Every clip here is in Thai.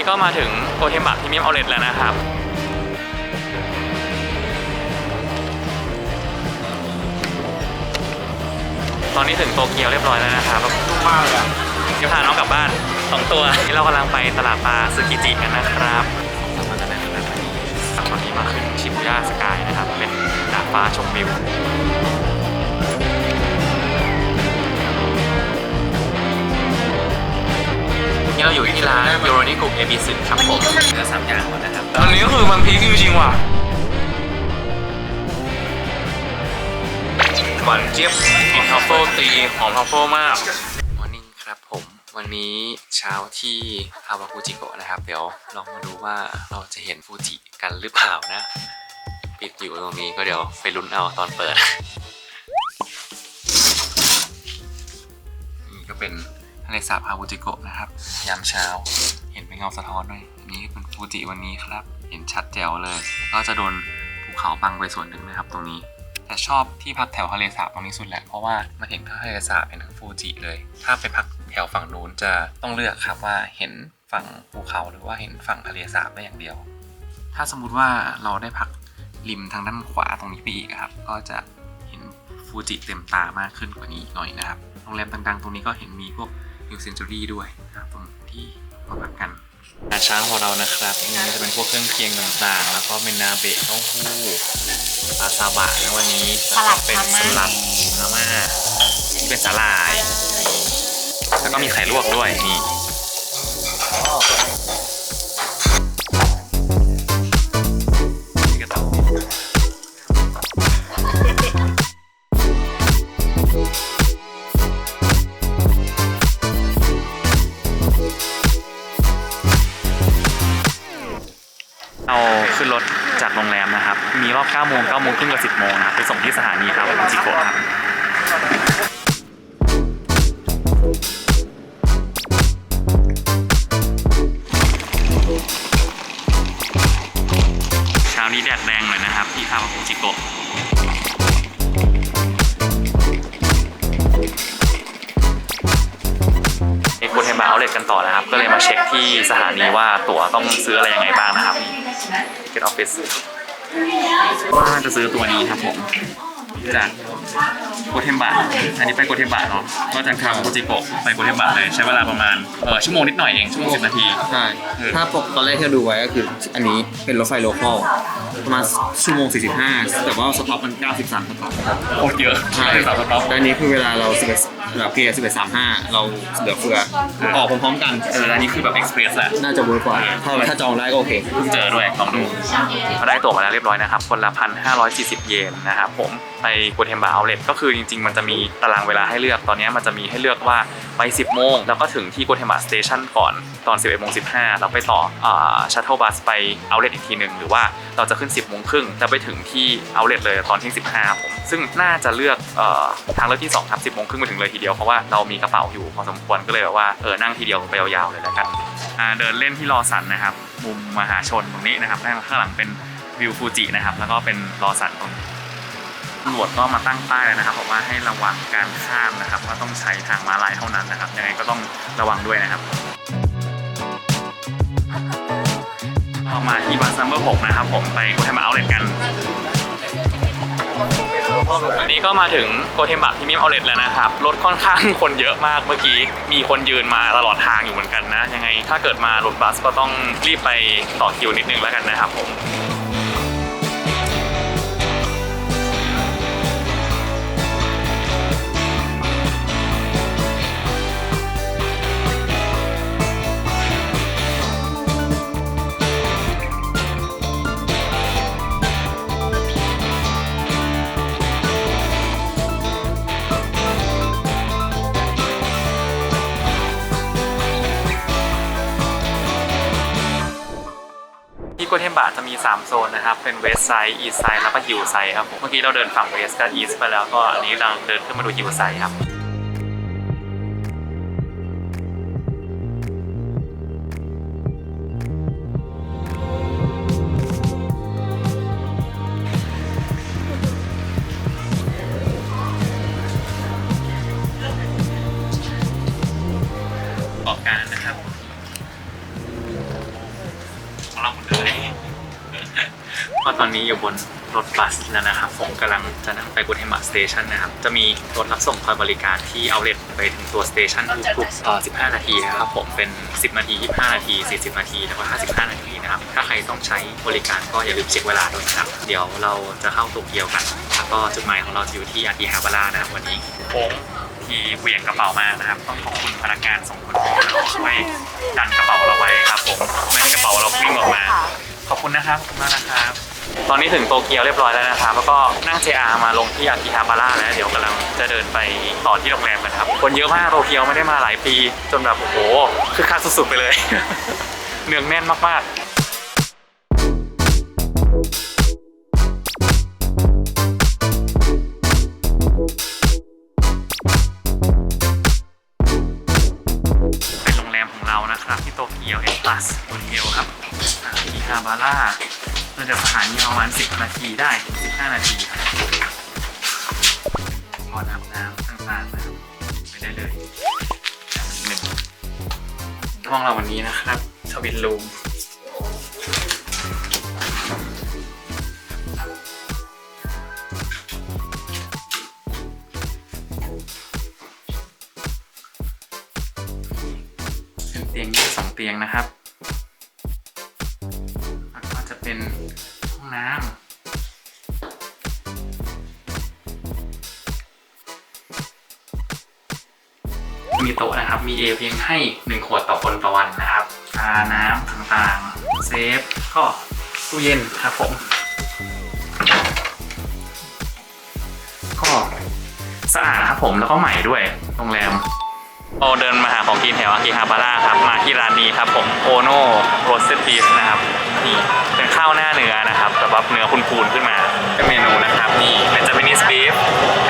นี้ก็มาถึงโกเทมบะพรีเมียมเอาเลทแล้วนะครับ ตอนนี้ถึงโตเกียวเรียบร้อยแล้วนะครับมากเลยอะจะพาน้องกลับบ้านสองตัวนี่เรากำลังไปตลาดปลาซึกิจิกันนะครับตอนนี้มาขึ้นชิบุย่าสกายนะครับ เป็นดาดฟ้าชมวิว นี่เราอยู่ที่ร้านโยโรนิกุเอบิสึครับผมเนื้อสามอย่างก่อนนะครับอันนี้ก็คือมันพีคจริงๆว่ะหวานเจี๊ยบกลิ่นทัฟเฟิลตีหอมทัฟเฟิลมากมอร์นิ่งครับผมวันนี้เช้าที่ฮาวากุจิโกะนะครับ เดี๋ยวลองมาดูว่าเราจะเห็นฟูจิกันหรือเปล่านะ ปิดอยู่ตรงนี้ก็เดี๋ยวไปลุ้นเอาตอนเปิด นี่ก็เป็น ทะเลสาบฮาวากุจิโกะนะครับ ยามเช้า เห็นเป็นเงาสะท้อนด้วยอันนี้เป็นฟูจิวันนี้ครับ เห็นชัดแจ๋วเลย ก็จะโดนภูเขาบังไปส่วนหนึ่งนะครับตรงนี้ แต่ชอบที่พักแถวทะเลสาบตรงนี้สุดแหละ เพราะว่ามาเห็นทะเลสาบเห็นทั้งฟูจิเลย ถ้าไปพักแถวฝั่งนู้นจะต้องเลือกครับว่าเห็นฝั่งภูเขาหรือว่าเห็นฝั่งทะเลสาบได้อย่างเดียว ถ้าสมมุติว่าเราได้พักริมทางด้านขวาตรงนี้ไปอีกครับ ก็จะเห็นฟูจิเต็มตามากขึ้นกว่านี้หน่อยนะครับ โรงแรมดังๆ ตรงนี้ก็เห็นมีพวก นิวเซนจูรี่ด้วยนะครับตรงที่มาพักกันอาหารเช้าของเรานะครับนี่จะเป็นพวกเครื่องเคียงต่างๆ แล้วก็เป็นนาเบะเต้าหู้ปลาซาบะนะวันนี้สลัดเป็นสลัดพาม่าที่เป็นสาหร่าย แล้วก็มีไข่ลวกด้วยนี่นี่ ฟิศว่าจะซื้อตัวนี้ครับผมจาก โกเทมบะอันนี้ไปโกเทมบะเนาะก็จากคาวากุจิโกะไปโกเทมบะเลยใช้เวลาประมาณเออชั่วโมงนิดหน่อยเองชั่วโมงสิบนาที ใช่ถ้าปกตอนแรกที่เราดูไว้ก็คือ อันนี้เป็นรถไฟโลคอลประมาณชั่วโมง 45 แต่ว่าสต็อปมัน 93สต็อปโคตรเยอะใช่สามสต็อปและอันนี้คือเวลาเรา11เราเกียร์1135 เราเหลือเฟือออกพร้อมๆกันเอออันนี้คือแบบเอ็กซ์เพรสแหละ น่าจะเวิร์กกว่าถ้าถ้าจองได้ก็โอเค เพิ่งเจอด้วยลองดูก็ได้ตั๋วมาแล้วเรียบร้อยนะครับ คนละพันห้าร้อยสี่สิบเยนนะครับผมไปโกเทมบาาเลทก็คือจริง ๆ มันจะมีตารางเวลาให้เลือกตอนนี้มันจะมีให้เลือกว่าไป 10 โมง แล้วก็ถึงที่โกเทมาสเตชันก่อนตอน 11โมง15แล้วไปต่อชัตเทิลบัสไปเอาเลทอีกทีหนึ่งหรือว่าเราจะขึ้น 10โมงครึ่งแล้วไปถึงที่เอาเลทเลยตอนที่15ผมซึ่งน่าจะเลือกออทางเลือกที่2ครับ10โมงครึ่งไปถึงเลยทีเดียวเพราะว่าเรามีกระเป๋าอยู่พอสมควรก็เลยแบบว่าเออนั่งทีเดียวไปยาวๆเลยแล้วกันเดินเล่นที่รอสันนะครับมุมมหาชนตรงนี้นะครับด้านข้างหลังเป็นวิวฟูจินะครับแล้วก็เป็นรอสันตรงนี้ ตำรวจก็มาตั้งป้ายแล้วนะครับบอกว่าให้ระวังการข้ามนะครับว่าต้องใช้ทางม้าลายเท่านั้นนะครับยังไงก็ต้องระวังด้วยนะครับเรามาที่บัสซัมเบอร์6นะครับผมไปโกเทมบะเอาเลทกันวันนี้ก็มาถึงโกเทมบะพรีเมียมเอาเลทแล้วนะครับรถค่อนข้างคนเยอะมากเมื่อกี้มีคนยืนมาตลอดทางอยู่เหมือนกันนะ ยังไงถ้าเกิดมารถบัสก็ต้องรีบไปต่อคิวนิดนึงแล้วกันนะครับผม เทมบะจะมี 3 โซนนะครับ เป็นเวสไซด์อีสไซด์แล้วก็ฮิวไซด์ครับผมเมื่อกี้เราเดินฝั่งเวสกับอีสไปแล้วก็อันนี้เราเดินขึ้นมาดูฮิวไซด์ครับ บนรถบัสแล้วนะครับผมกำลังจะนั่งไปกุเทมะสเตชันนะครับจะมีรถรับส่งคอยบริการที่เอาเลทไปถึงตัวสเตชันทุกๆ15 นาทีนะครับผมเป็น 10 นาที 25 นาที 40 นาที แล้วก็ 55 นาทีนะครับถ้าใครต้องใช้บริการก็อย่าลืมเช็คเวลาด้วยนะครับเดี๋ยวเราจะเข้าโตเกียวกันแล้วก็จุดหมายของเราจะอยู่ที่อากิฮาบาระนะครับวันนี้โค้งที่เหวี่ยงกระเป๋ามานะครับต้องขอบคุณพนักงานสองคนที่ช่วยดันกระเป๋าเราไว้ครับผมไม่ให้กระเป๋าเราวิ่งออกมา ขอบคุณนะครับขอบคุณมากนะครับ ตอนนี้ถึงโตเกียวเรียบร้อยแล้วนะครับ แล้วก็นั่ง JR มาลงที่อากิฮาบาระแล้วเดี๋ยวกำลังจะเดินไปต่อที่โรงแรมกันครับ คนเยอะมากโตเกียวไม่ได้มาหลายปี จนแบบโอ้โหคือคักสุดๆไปเลย เนืองแน่นมากๆ เอสตัสโตเกียวครับอากิฮาบาระเราจะสถานีประมาณ 10 นาทีได้ 15 นาทีครับพออาบน้ำต่างๆนะครับไปได้เลยหนึ่งห้องเราวันนี้นะครับทวินรูมเตียงแยกสองเตียงนะครับะนะครับมีเพียงให้หนึ่งขวดต่อคนต่อวันนะครับชาน้ำต่างๆ เซฟ ก็ตู้เย็นครับผม ก็สะอาดครับผมแล้วก็ใหม่ด้วยโรงแรมเราเดินมาหาของกินแถวอากิฮาบาระครับ มาที่ร้านนี้ครับผมโอโน่โรสเต d บีฟนะครับนี่เป็นข้าวหน้าเนื้อนะครับแบบว่าเนื้อพูนขึ้นมาเป็นเมนูนะครับนี่เป็น Japanese beef ก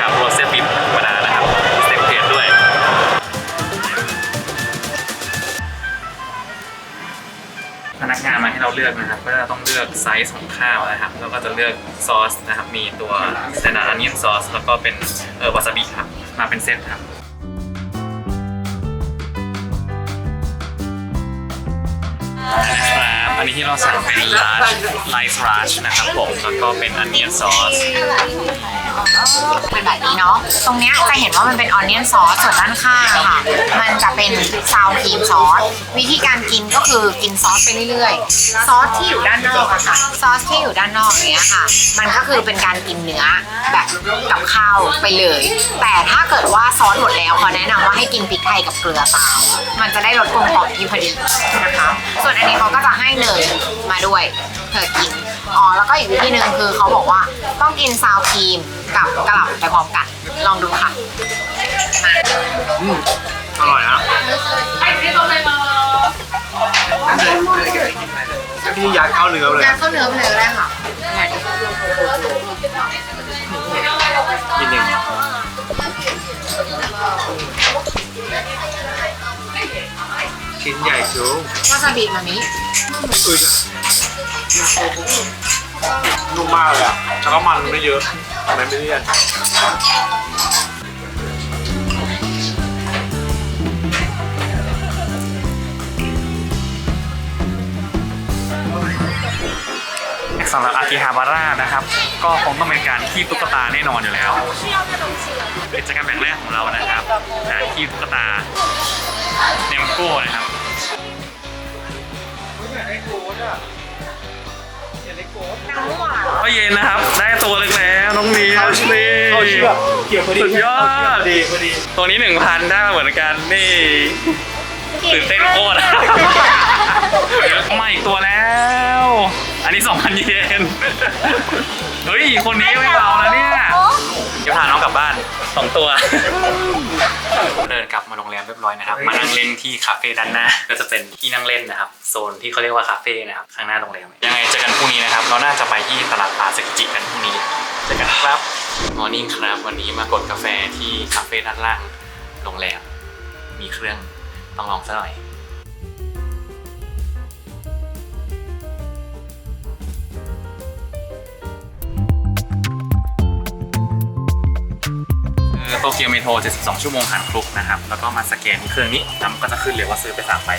ับโรสเต นักงานมาให้เราเลือกนะครับ ก็จะต้องเลือกไซส์ของข้าวนะครับแล้วก็จะเลือกซอสนะครับ มีตัวเซนาอาเนียนซอสแล้วก็เป็นเออวาซาบิครับ มาเป็นเซตครับครับ อันนี้ที่เราสั่งเป็นลาชไลซ์ราชนะครับผม แล้วก็เป็นอันเนียนซอส เป็นแบบนี้เนาะ ตรงเนี้ยจะเห็นว่ามันเป็นออนเนียนซอส ส่วนด้านข้างอะค่ะ มันจะเป็นซาวครีมซอส วิธีการกินก็คือกินซอสไปเรื่อยๆ ซอสที่อยู่ด้านนอกอะค่ะ ซอสที่อยู่ด้านนอกเนี้ยค่ะ มันก็คือเป็นการกินเนื้อแบบกับข้าวไปเลย แต่ถ้าเกิดว่าซอสหมดแล้วขอแนะนำว่าให้กินพริกไทยกับเกลือตามมันจะได้รสกลมกล่อมที่พอดีนะคะ ส่วนอันนี้เขาก็จะให้เนยมาด้วยเธอกินอ๋อแล้วก็อีกวิธีหนึ่งคือเขาบอกว่าต้องกินซาวครีมกับกระหล่ำไปพร้อมกันลองดูค่ะอร่อยนะพี่ยัดเข้าเนื้อเลยงานข้าวเนื้อไปเลยก็ได้ค่ะนิดนึง ชิ้นใหญ่สูงวาซาบิมามิอืดนุ่มมากเลยอะแล้วก็มันไม่เยอะมันไม่เลี่ยนสำหรับอากิฮาบาระนะครับ ก็คงต้องเป็นการคีบตุ๊กตาแน่นอนอยู่แล้วกิจกรรมอย่างแรกของเรานะครับการคีบตุ๊กตาเนมโก้นะครับ ก็เย็นนะครับ ได้ตัวเล็กแล้วน้องนีนี่เข้าเชือกเกี่ยวพอดีสุดยอดเข้าเชือกพอดีพอดี ตัวนี้หนึ่งพันได้มาเหมือนกันนี่ตื่นเต้นโคตรมาอีกตัวแล้ว อันนี้2,000เยน เฮ้ย คนนี้ไม่เบาแล้วเนี่ยเดี๋ยวพาน้องกลับบ้านสองตัว เดินกลับมาโรงแรมเรียบร้อยนะครับ มานั่งเล่นที่คาเฟ่ด้านหน้า ก็จะเป็นที่นั่งเล่นนะครับ โซนที่เขาเรียกว่าคาเฟ่นะครับ ข้างหน้าโรงแรม ยังไงเจอกันพรุ่งนี้นะครับ เราน่าจะไปที่ตลาดปลาสกิจิกันพรุ่งนี้ เจอกันครับ มอร์นิ่งครับ วันนี้มากดกาแฟที่คาเฟ่ด้านล่าง โรงแรม มีเครื่อง ต้องลองซะหน่อย คือโตเกียวเมโทร72 ชั่วโมงหันคลุกนะครับ แล้วก็มาสแกนเครื่องนี้น้ำก็จะขึ้นเลยว่าซื้อไปสามใบ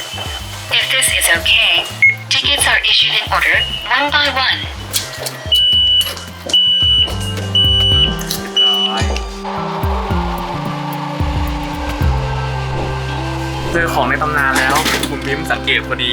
If this is okay tickets are issued in order one by one เจอของในตำนานแล้ว คุณบิมสังเกตพอดี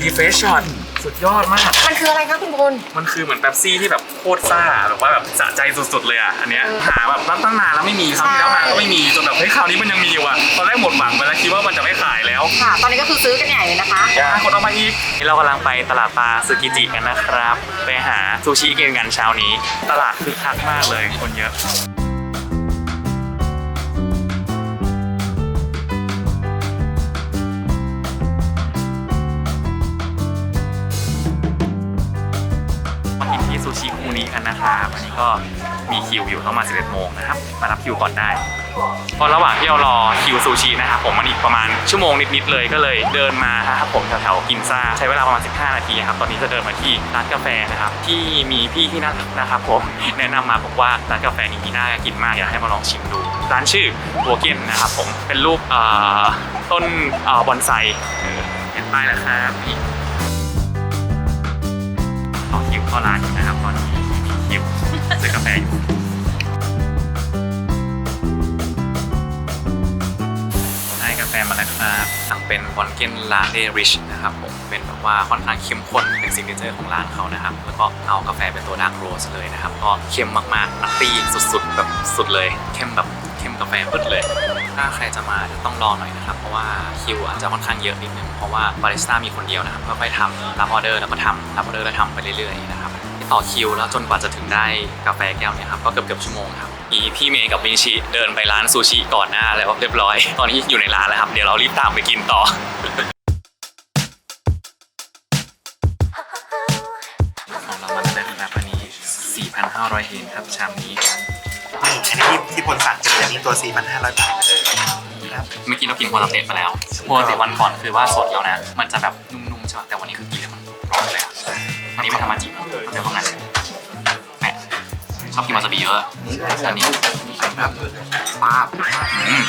รีเฟชช็อต สุดยอดมาก มันคืออะไรคะคุณพล มันคือเหมือนแป๊บซี่ที่แบบโคตรซ่าแบบว่าแบบสะใจสุดๆเลยอะอันเนี้ยหาแบบตั้งนานแล้วไม่มีครั้งที่แล้วมาก็ไม่มีจนแบบเฮ้ยคราวนี้มันยังมีอยู่อะตอนแรกหมดหวังไปแล้วคิดว่ามันจะไม่ขายแล้วค่ะ ตอนนี้ก็คือซื้อกันใหญ่เลยนะคะอะคนเอามาอีกนี่เรากำลังไปตลาดปลาซึกิจิกันนะครับ ไปหาซูชิกินกันเช้านี้ ตลาดคึกคักมากเลยคนเยอะ ก็มีคิวอยู่ประมาณ11โมงนะครับ มารับคิวก่อนได้พราะระหว่างที่เรารอคิวซูชินะครับผมมันอีกประมาณชั่วโมงนิดๆเลยก็เลยเดินมาครับผมแถวๆกินซ่าใช้เวลาประมาณ 15 นาทีครับตอนนี้จะเดินมาที่ร้านกาแฟนะครับที่มีพี่ที่นั่นะครับผมแนะนำมาบอกว่าร้านกาแฟนี้น่ากินมากอยากให้มาลองชิมดู ร้านชื่อบัวเกนนะครับผมเป็นรูปต้นบอนไซเห็นป้ายแล้วครับนี่ต่อคิวเข้าร้านนะครับตอนนี้ มีคิวซื้อกาแฟอยู่ได้กาแฟมาแล้วครับสั่งเป็นบอนเกนลาเต้ริชนะครับผมเป็นแบบว่าค่อนข้างเข้มข้นเป็นซิงเกิลของร้านเขานะครับ แล้วก็เอากาแฟเป็นตัวดาร์กโรสเลยนะครับ ก็เข้มมากๆนัตตี้สุดๆแบบสุดเลยเข้มแบบเข้มกาแฟปึ๊ดเลย ถ้าใครจะมาจะต้องรอหน่อยนะครับ เพราะว่าคิวอาจจะค่อนข้างเยอะนิดนึง เพราะว่าบาริสต้ามีคนเดียวนะครับค่อยๆทำรับออเดอร์แล้วก็ทำรับออเดอร์แล้วทำไปเรื่อยๆนะครับ ต่อคิวแล้วจนกว่าจะถึงได้กาแฟแก้วเนี่ยครับก็เกือบเกือบๆชั่วโมงครับอีพี่เมย์กับวินชิเดินไปร้านซูชิก่อนหน้าแล้วเรียบร้อย ตอนนี้อยู่ในร้านแล้วครับเดี๋ยวเรารีบตามไปกินต่อของเรามาแล้วนะครับอันนี้ 4,500 เยนครับชามนี้นี่อันนี้ที่ที่พลสั่งจะเป็นอันนี้ตัว 4,500 บาทครับเมื่อกี้เรากินโคลาเต็ดมาแล้วโคลาเต็ดวันก่อนคือว่าสดแล้วนะ มันจะแบบนุ่มๆใช่ป่ะแต่วันนี้คือกินแล้วมันร้อนเลยอะอันนี้เป็นธรรมจิ มันจะประมาณแหมชอบกินวาซาบิเยอะอันนี้ครับป้าบอืม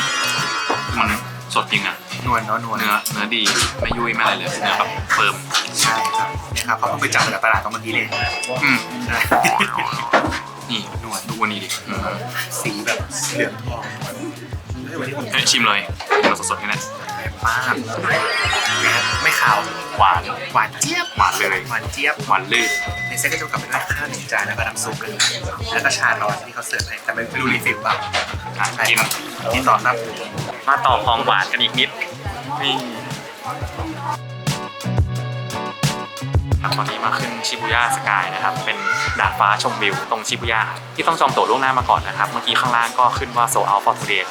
มันสดจริงอะนวลเนาะนวลเนื้อเนื้อดีไม่ยุ่ยไม่อะไรเลยเนื้อแบบเฟิร์มใช่ครับเนี่ยครับเขาเพิ่งไปจับมาจากตลาดตรงเมื่อกี้เลยอืมใช่นี่นวดดูวันนี้ดิอืมสีแบบเหลืองทองเฮ้ยวันนี้ผมเฮ้ยชิมเลยกินเราสดๆนี่นะป้าบไม่ขาวหวานหวานเจี๊ยบหวานเลยหวานเจี๊ยบหวานลื่นในเซ็ตก็จะกลับไปด้วยข้าวหนึ่งจานแล้วก็น้ำซุปเลยแล้วก็ชาร้อนที่เขาเสิร์ฟให้แต่ไม่รู้รีฟิลเปล่าอะใช่กินครับที่ต่อครับมาต่อของหวานกันอีกนิดนี่ครับตอนนี้มาขึ้นชิบุย่าสกายนะครับ เป็นดาดฟ้าชมวิวตรงชิบุย่าที่ต้องจองตั๋วล่วงหน้ามาก่อนนะครับ เมื่อกี้ข้างล่างก็ขึ้นว่าโซอัลฟอร์ทูเดย์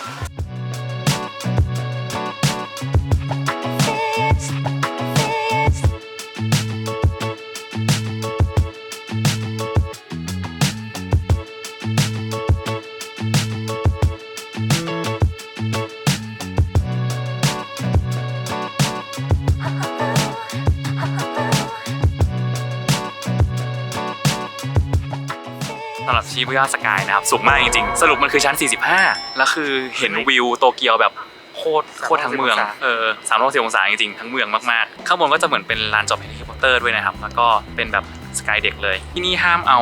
สำหรับชิบุย่าสกายนะครับสูงมากจริงๆ สรุปมันคือชั้น 45 แล้วคือเห็นวิวโตเกียวแบบโคตรโคตรทั้งเมือง เออสามร้อยสิบองศาจริงๆ ทั้งเมืองมากๆ ข้างบนก็จะเหมือนเป็นลานจอดเฮลิคอปเตอร์ด้วยนะครับ แล้วก็เป็นแบบสกายเด็กเลย ที่นี่ห้ามเอา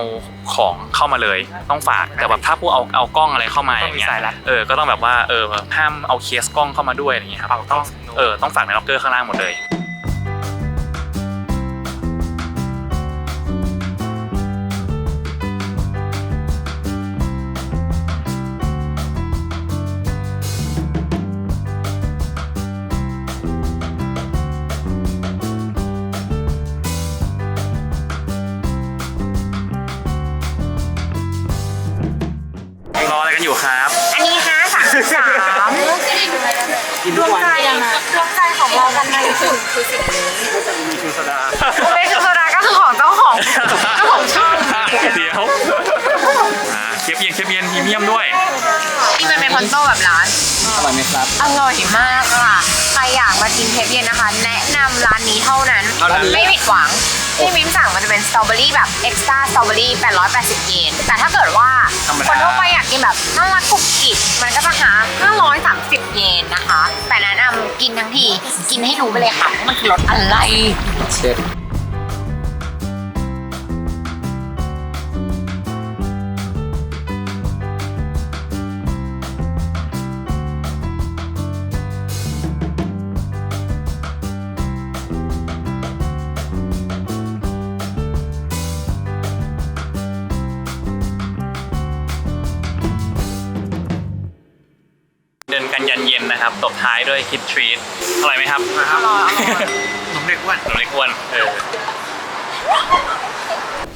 ของเข้ามาเลยต้องฝาก แต่แบบถ้าผู้เอาเอากล้องอะไรเข้ามาอย่างเงี้ย เออ ก็ต้องแบบว่า เออ ห้ามเอาเคสกล้องเข้ามาด้วยอะไรอย่างเงี้ยครับ ต้อง เออ ต้องฝากในล็อกเกอร์ข้างล่างหมดเลย คือสิ่งนี้มีชูสดาโอเบชูโซดาก็คือของเจ้าของเจ้าของช่องเดี๋ยวอ่าเคปเย็นเคปเย็นพรีเมียมด้วย นี่มันเป็นคอนโต้แบบร้าน อร่อยไหมครับ อร่อยมากค่ะ ใครอยากมากินเทปเย็นนะคะ แนะนำร้านนี้เท่านั้น เท่านั้น ไม่ผิดหวัง ที่มิ้มสั่งมันจะเป็นสตรอเบอรี่แบบเอ็กซ์ตร้าสตรอเบอรี่880 เยน แต่ถ้าเกิดว่าธรรมดา คนทั่วไปอยากกินแบบน่ารักกุบกิบมันก็จะหา 530 เยนนะคะ แต่แนะนำกินทั้งทีกินให้รู้ไปเลยค่ะว่ามันคือรสอะไร เช็ด ท้ายด้วยคิดทรีตอร่อยไหมครับนะครับนมเด็กอ้วนหนูเล็กอ้วนเออ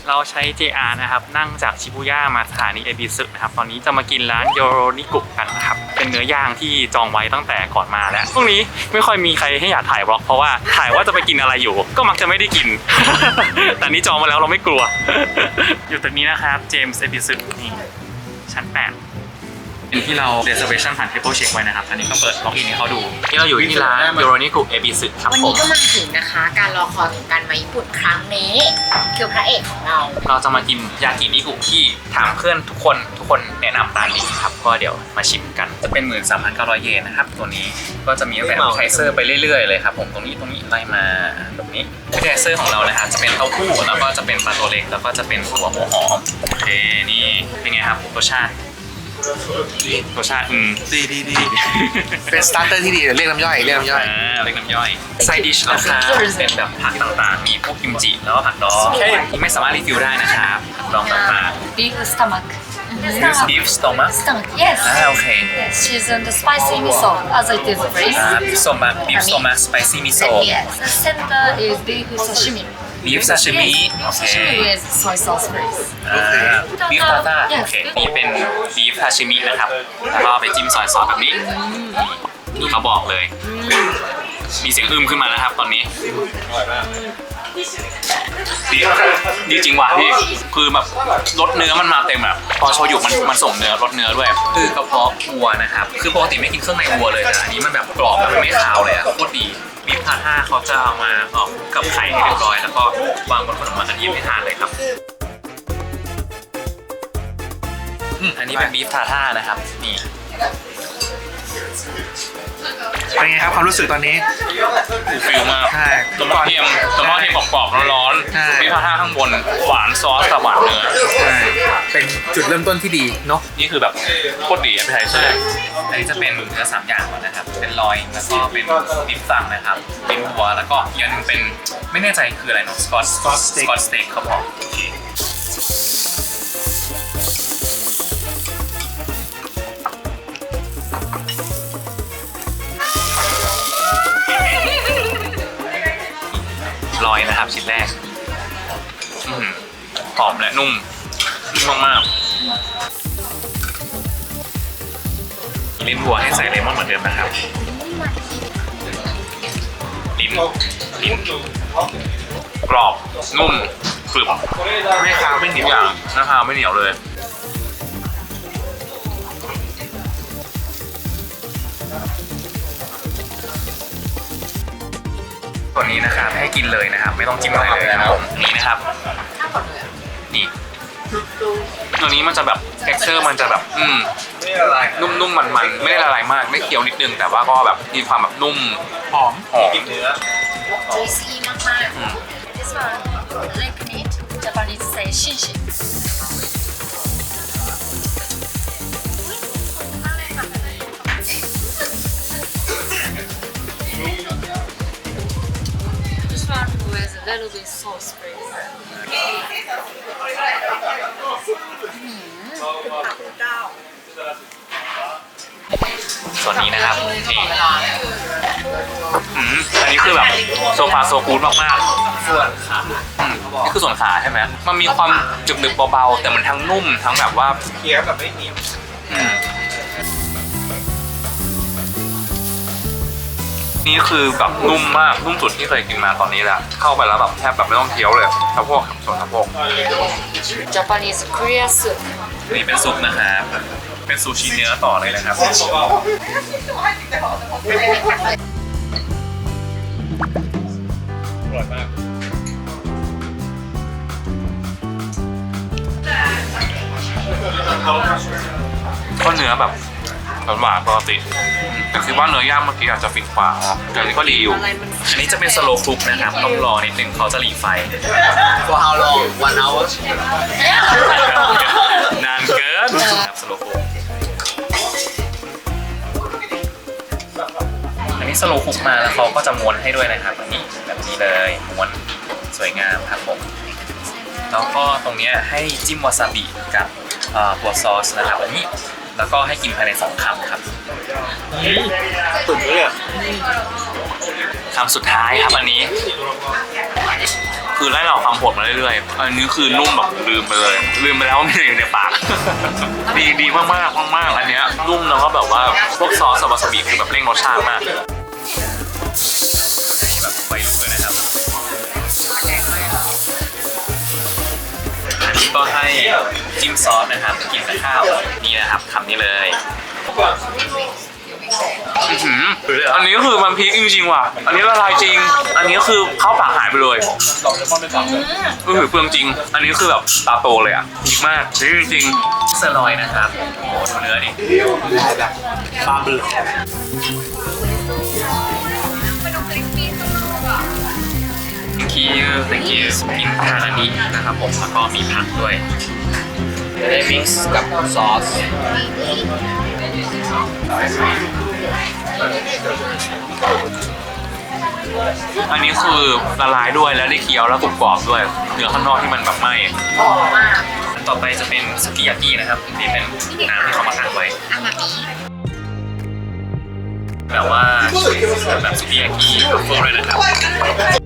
เราใช้ JR นะครับ นั่งจากชิบูย่ามาสถานีเอบิสึนะครับ ตอนนี้จะมากินร้านโยโรนิกุกันนะครับ เป็นเนื้อย่างที่จองไว้ตั้งแต่ก่อนมาแล้วพรุ่งนี้ไม่ค่อยมีใครให้อยากถ่ายบล็อก เพราะว่าถ่ายว่าจะไปกินอะไรอยู่ ก็มักจะไม่ได้กิน แต่นี้จองมาแล้วเราไม่กลัว อยู่ตรงนี้นะครับ เจมส์เอบิสึนี่ชั้นแปด เป็นที่เรา reservation ผ่าน table check ไว้นะครับอันนี้ก็เปิดล็อกอินให้เขาดู ที่เราอยู่ที่ร้านโยโรนิกุเอบิสึครับวันผนี้ม ก็มาถึงนะคะ การรอคอยของการมาญี่ปุ่นครั้งนี้คือพระเอกของเราเราจะมากินยากินิกุที่ถามเพื่อนทุกคนทุกคนแนะนำร้านนี้ครับ ก็เดี๋ยวมาชิมกัน จะเป็น 13,900 เยนนะครับ ตัวนี้ก็จะมีตั้งแต่ไทเซอร์ไปเรื่อยๆเลยครับผมตรงนี้ตรงนี้ไล่มาแบบนี้ไทเซอร์ของเรานะครับจะเป็นเต้าหู้แล้วก็จะเป็นปลาตัวเล็กแล้วก็จะเป็นหัวหัวหอมโอเคนี่เป็นไงครับรสชาติ รสชาติอืมดีดีดีเป็นสตาร์เตอร์ที่ดีเดี๋ยวเรียกน้ำย่อยเรียกน้ำย่อยอ่าเล็กน้ำย่อยไซดิชนะครับเป็นแบบผักต่างๆ มีพวกกิมจิแล้วก็ผักดองที่ไม่สามารถรีฟิลได้นะครับผักดองต่าง Big stomach. ๆ beef stomach Stomach, yes. อ่าโอเค Yes, she's on the spicy miso as it is อ่า braised. beef stomach beef stomach spicy miso Yes The center is beef sashimi. Beef sashimi Yes, โอเค sashimi with soy sauce braised. อ่า beef tartar โอเค นี่เป็น beef sashimi นะครับ แล้วก็ไปจิ้มซอยซอสแบบนี้นี่เขาบอกเลย มีเสียงอึมขึ้นมานะครับตอนนี้ดีดีจริงว่ะพี่คือแบบรสเนื้อมันมาเต็มแบบพอโชยุมันมันส่งเนื้อรสเนื้อด้วย คือกระเพาะวัวนะครับ คือปกติไม่กินเครื่องในวัวเลยแต่อันนี้มันแบบกรอบแล้วมันไม่คาวเลยอะโคตรดีบีฟพาท่าเขาจะเอามาออกกับไข่ให้เรียบร้อย แล้วก็วางบนขนมปังกระเทียมให้ทานเลยครับอืมอันนี้เป็นบีฟทาท่านะครับ นี่ เป็นไงครับความรู้สึกตอนนี้ฟูฟิลมากใช่ตะมอเทียมตะมอเทียมกรอบๆร้อนใช่ๆบีฟทาท่าข้างบนหวานซอสกับหวานเนื้อใช่เป็นจุดเริ่มต้นที่ดีเนาะนี่คือแบบโคตรดีอะพี่ไทยใช่อันนี้จะเป็นเนื้อสามอย่างก่อนนะครับ เป็นลอยแล้วก็เป็นดิฟซังนะครับเป็นหัวแล้วก็อีกอันหนึงเป็นไม่แน่ใจคืออะไรเนาะสกอตสกอตสกอตสเต็กครับผมโอเค ลอยนะครับ ชิ้นแรกออหือหอมและนุ่มนุ่มมากๆลิ้นวัวให้ใส่เลมอนเหมือนเดิมนะครับ ลิ้นลิ้นกรอบนุ่มกรึบไม่คาวไม่เหนียวอย่างนะคาวไม่เหนียวเลย ส่วนนี้นะครับให้กินเลยนะครับ ไม่ต้องจิ้มอะไรเลยนะครับผมนี่นะครับนี่ตัวนี้มันจะแบบ texture มันจะแบบ อืมนุ่มๆมันๆไม่ได้ละลายมากไม่เคี้ยวนิดนึง แต่ว่าก็แบบมีความแบบนุ่มหอมหอม juicy มาก This one, leg meat. Japanese say shinshin. With a little bit sauce braised. ส่วนนี้นะครับนี่อืมอันนี้คือแบบโซฟาโซกูดมากๆส่วนขานี่คือส่วนขาใช่ไหมมันมีความดึกๆเบาๆแต่มันทั้งนุ่มทั้งแบบว่าเคี้ยวแบบไม่เหนียวอืม นี่คือแบบนุ่มมากนุ่มสุดที่เคยกินมาตอนนี้แหละเข้าไปแล้วแบบแทบแบบไม่ต้องเคี้ยวเลยสะโพกครับส่วนสะโพก Japanese clear soup. นี่เป็นซุปนะครับเป็นซูชิเนื้อต่อเลยนะครับ อร่อยมากก็เนื้อแบบ หวานๆปกติ แต่คิดว่าเนื้อย่างเมื่อกี้อาจจะฟินกว่าอ๋อแต่อันนี้ก็ดีอยู่ อันนี้จะเป็นสโลคุกนะครับต้องรอนิดนึงเขาจะรีไฟ for how long one hour นานเกินครับสโลคุกอันนี้สโลคุกมาแล้วเขาก็จะม้วนให้ด้วยนะครับอันนี้แบบนี้เลยม้วนสวยงามครับผมแล้วก็ตรงเนี้ยให้จิ้มวาซาบิกับเอ่อตัวซอสนะครับอันนี้ แล้วก็ให้กินภายในสองคำครับตุ่มเลยอะคำสุดท้ายครับอันนี้ คือไล่เราความโหดมาเรื่อยๆ อันนี้คือนุ่มแบบลืมไปเลย ลืมไปแล้วว่ามีอะไรอยู่ในปาก ดีดีมากมากๆมากๆอันเนี้ยนุ่มแล้วก็แบบว่าพวกซอสวาซาบิคือแบบเร่งรสชาติมาก ก็ให้จิ้มซอสนะครับกินกับข้าวนี่นะครับคำนี้เลยอื้อหืออันนี้คือมันพริกจริงๆว่ะ อันนี้ละลายจริง อันนี้คือเข้าปากหายไปเลยก็คือเปลืองจริง อันนี้คือแบบตาโตเลยอะพริกมากจริงจริงๆเซอร์ลอยนะครับโอ้โหดูเนื้อดิแบบบาเบ you thank you กินทานานินะครับผมแล้วก็มีผักด้วยจะได้มิกซ์กับซอสอันนี้คือละลายด้วยแล้วได้เคี้ยวแล้วกรุบกรอบด้วยเนื้อข้างนอกที่มันแบบไหม้อันต่อไปจะเป็นสุกิยากินะครับนี่เป็นน้ำที่เขามาตั้งไว้แบบว่าแบบสุกิยากิทัฟเฟิลเลยนะครับ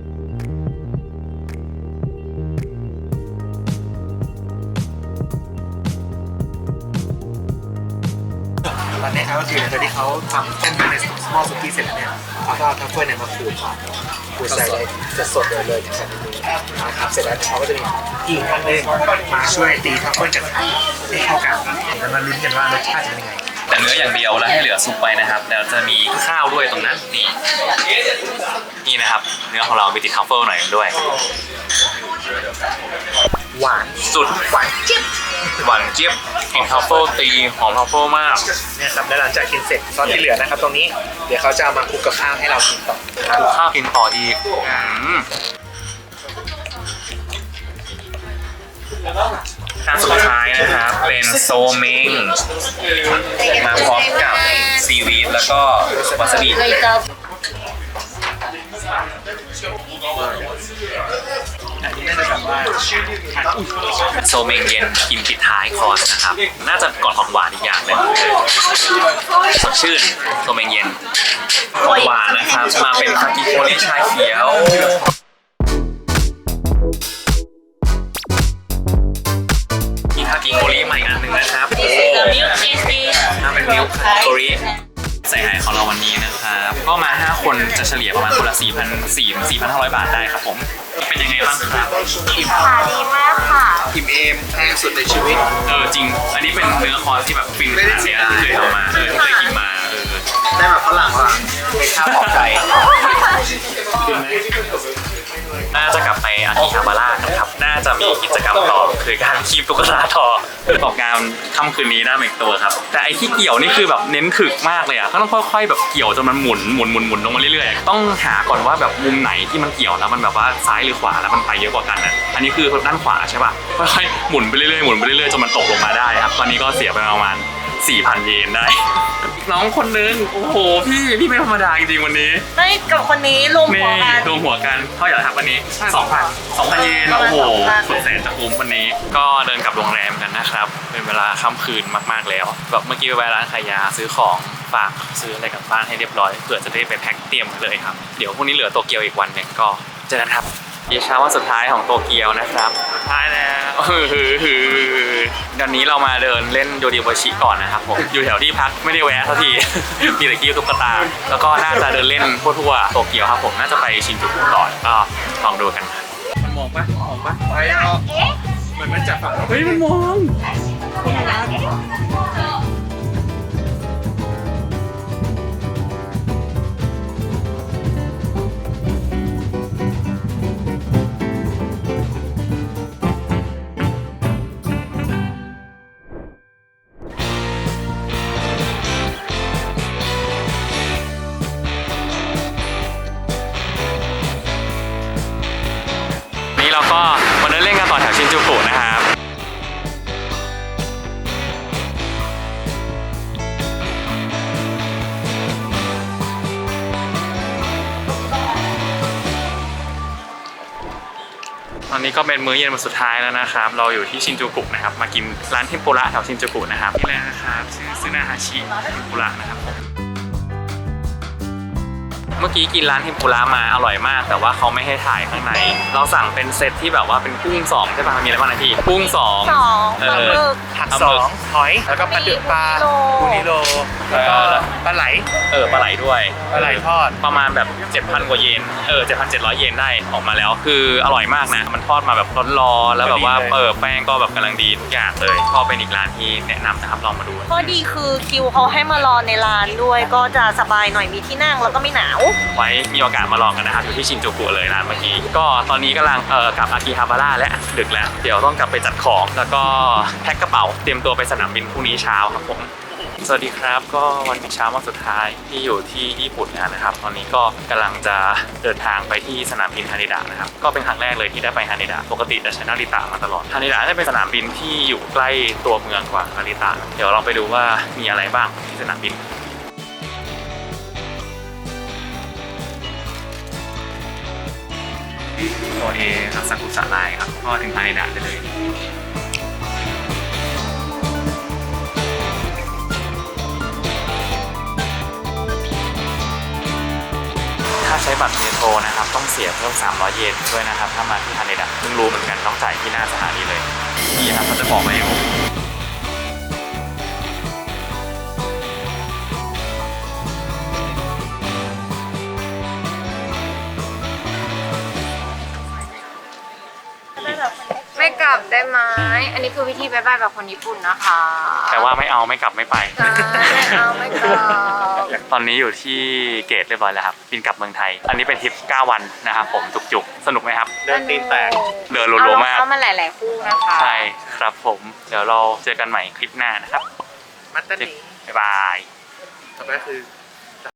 ก็คือหลังจากที่เขาทำต้มใน small suki เสร็จแล้วเนี่ยเขาก็เอาทัฟเฟิลเนี่ยมาขูดขูดใส่เลยจะสดเลยเลยจากในมือนะครับเสร็จแล้วเขาก็จะมีกิ่งอันหนึงมาช่วยตีทัฟเฟิลกับไข่ให้เข้ากันแล้วมาลุ้นกันว่ารสชาติจะเป็นยังไงแต่เนื้ออย่างเดียวแล้วให้เหลือซุปไปนะครับแล้วจะมีข้าวด้วยตรงนั้นนี่นี่นะครับ เนื้อของเรามีติดทัฟเฟิลหน่อยด้วย หวานสุดหวานเจี๊ยบหวานเจี๊ยบกลิ่นทัฟเฟิลตีหอมทัฟเฟิลมากเนี่ยครับแล้วหลังจากกินเสร็จซอสที่เหลือนะครับ ตรงนี้เดี๋ยวเขาจะเอามาคลุกกับข้าวให้เรากินต่อครับข้าวกินต่ออีกอืมข้าวสุดท้ายนะครับเป็นโซเมงมาพร้อมกับซีวีดแล้วก็วาซาบิ อันนี้น่าจะแบบว่าโซเมงเย็นกินปิดท้ายคอร์สนะครับ น่าจะก่อนของหวานอีกอย่างหนึ่งสดชื่นโซเมงเย็นของหวานนะครับ มาเป็นคากิโคลิชาเขียวมีคากิโคลิมาอีกอันหนึ่งนะครับโอ้ Milk tasty. ถ้าเป็นมิลค์โคลิ ใส่ไห่ของเราวันนี้นะครับ ก็มา 5 คนจะเฉลี่ยประมาณคนละ4 0 0 4 4,500 บาทได้ครับผม เป็นยังไงบ้างครับค่ะดีมากค่ะทีมเอมแพงสุดในชีวิต เออจริง อันนี้เป็นเนื้อคอร์สที่แบบฟินขนาดเนี้ยที่เคยเอามาเออที่เคยกินมาเออได้แบบฝรั่งว่ะเป็นข้าวปลอบใจน่าจะกลับไปอากิฮาบาระนะครับ น่าจะมีกิจกรรมต่อคือการคีบตุ๊กตาต่อ ออกงานค่ำคืนนี้หน้าเมกตัวครับ แต่ไอ้ที่เกี่ยวนี่คือแบบเน้นถึกมากเลยอะก็ต้องค่อยๆแบบเกี่ยวจนมันหมุนหมุนหมุนหมุนลงมาเรื่อยๆ ต้องหาก่อนว่าแบบมุมไหนที่มันเกี่ยวแล้วมันแบบว่าซ้ายหรือขวาแล้วมันไปเยอะกว่ากันอะอันนี้คือด้านขวาใช่ป่ะค่อยๆหมุนไปเรื่อยๆหมุนไปเรื่อยๆจนมันตกลงมาได้ครับตอนนี้ก็เสียไปประมาณ4,000 เยนได้ น้องคนนึงโอ้โห พี่พี่ไม่ธรรมดาจริงๆวันนี้ไม่กับคนนี้รวมนี่หัวกันรวมหัวกันเท่าไหร่ครับวันนี้สองพันสองพันเยนประมาโอ้ณโห2,000สุดแสนจะคุ้มวันนี้ก็เดินกลับโรงแรมกันนะครับเป็นเวลาค่ำคืนมาก ๆ แล้ว แบบเมื่อกี้ไปแวะร้านขายยาซื้อของฝากซื้ออะไรกลับบ้านให้เรียบร้อยเผื่อจะได้ไปแพ็คเตรียมเลยครับ เดี๋ยวพรุ่งนี้เหลือโตเกียวอีกวันหนึ่งก็เจอกันครับเยเช้าวันสุดท้ายของโตเกียวนะครับสุดท้ายแล้วฮือฮือฮือตอนนี้เรามาเดินเล่นโยดิวาชิก่อนนะครับผม อยู่แถวที่พักไม่ได้แวะสักที มีแต่กิ้วตุ๊กตา แล้วก็น่าจะเดินเล่นทั่วๆโตเกียวครับผม น่าจะไปชินจูกุก่อน ก็ลองดูกันครับมันมองปะมองปะไปเอา เหมือนมันจับฝั่งเฮ้ยมันมองนี่ นี้ก็เป็นมื้อเย็นวันสุดท้ายแล้วนะครับ เราอยู่ที่ชินจูกุนะครับ มากินร้านเทมปุระแถวชินจูกุนะครับ นี่เลยนะครับชื่อซึนาฮาชิเทมปุระนะครับผม เมื่อกี้กินร้านเทมปุระมาอร่อยมาก แต่ว่าเขาไม่ให้ถ่ายข้างใน เราสั่งเป็นเซตที่แบบว่าเป็นกุ้งสองใช่ปะมีอะไรบ้างนะพี่กุ้งสองสองเอปลาอหมึก ผักสองหอย แล้วก็ปลาดึกปลาปูปูนินิโลโลแล้วก็ปลาไหล เออปลาไหลด้วยปลาไหลทอด ประมาณแบบ 7,000 กว่าเยนเออ7,700 เยนได้ออกมาแล้ว คืออร่อยมากนะ มันทอดมาแบบร้อนๆแล้วแบบว่าพอดีเลยเออแป้งก็แบบกำลังดีทุกอย่างเลยก็เป็นอีกร้านที่แนะนำนะครับลองมาดูข้อดีคือคิวเขาให้มารอในร้านด้วยก็จะสบายหน่อยมีที่นั่งแล้วก็ไม่หนาวไว้มีโอกาสมาลองกันนะครับอยู่ที่ชินจูกุเลยร้านเมื่อกี้ก็ตอนนี้กำลังเออกลับอากิฮาบาระและดึกแล้ว เดี๋ยวต้องกลับไปจัดของ แล้วก็แพ็คกระเป๋าเตรียมตัวไปสนามบินพรุ่งนี้เช้าครับผมสวัสดีครับก็วันเช้าวันสุดท้ายที่อยู่ที่ญี่ปุ่นนะครับ ตอนนี้ก็กำลังจะเดินทางไปที่สนามบินฮานิดะนะครับก็เป็นครั้งแรกเลยที่ได้ไปฮานิดะปกติจะใช้นาริตะมาตลอดฮานิดะจะเป็นสนามบินที่อยู่ใกล้ตัวเมืองกว่านาริตะเดี๋ยวลองไปดูว่ามีอะไรบ้างที่สนามบิน โอเออาซากุสะไลน์ครับก็ถึงฮานิดะได้เลยถ้าใช้บัตรเมโทรนะครับ ต้องเสียเพิ่ม 300 เยนด้วยนะครับ ถ้ามาที่ฮานิดะเพิ่งรู้เหมือนกันต้องจ่ายที่หน้าสถานีเลยนี่ครับเขาจะบอกมาอยู่ ลับได้ไหมอันนี้คือวิธีบายบายแบบคนญี่ปุ่นนะคะแต่ว่าไม่เอาไม่กลับไม่ไป ใช่ไม่เอาไม่กลับ ตอนนี้อยู่ที่เกตเรียบร้อยแล้วครับบินกลับเมืองไทย อันนี้เป็นทริป 9 วันนะครับผมจุกๆ สนุกไหมครับ เดินตีนแตก เดินเอารัรวองๆมากเท้ามาหลาย ๆ คู่นะคะใช่ครับผม เดี๋ยวเราเจอกันใหม่คลิปหน้านะครับ มัตตานีบ๊ายบาย ต่อไปคือ